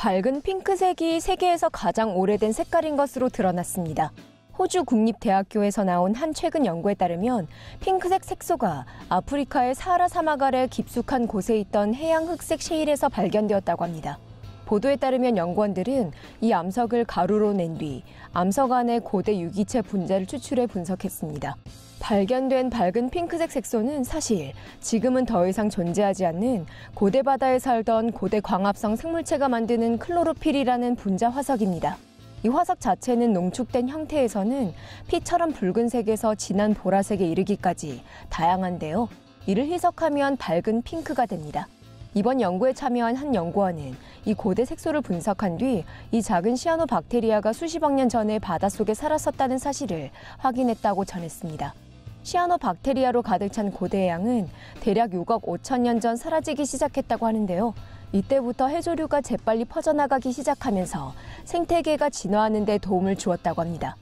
밝은 핑크색이 세계에서 가장 오래된 색깔인 것으로 드러났습니다. 호주 국립대학교에서 나온 한 최근 연구에 따르면 핑크색 색소가 아프리카의 사하라 사막 아래 깊숙한 곳에 있던 해양 흑색 셰일에서 발견되었다고 합니다. 보도에 따르면 연구원들은 이 암석을 가루로 낸 뒤 암석 안의 고대 유기체 분자를 추출해 분석했습니다. 발견된 밝은 핑크색 색소는 사실 지금은 더 이상 존재하지 않는 고대 바다에 살던 고대 광합성 생물체가 만드는 클로로필이라는 분자 화석입니다. 이 화석 자체는 농축된 형태에서는 피처럼 붉은색에서 진한 보라색에 이르기까지 다양한데요. 이를 희석하면 밝은 핑크가 됩니다. 이번 연구에 참여한 한 연구원은 이 고대 색소를 분석한 뒤 이 작은 시아노 박테리아가 수십억 년 전에 바닷속에 살았었다는 사실을 확인했다고 전했습니다. 시아노 박테리아로 가득 찬 고대 해양은 대략 6억 5천 년 전 사라지기 시작했다고 하는데요. 이때부터 해조류가 재빨리 퍼져나가기 시작하면서 생태계가 진화하는 데 도움을 주었다고 합니다.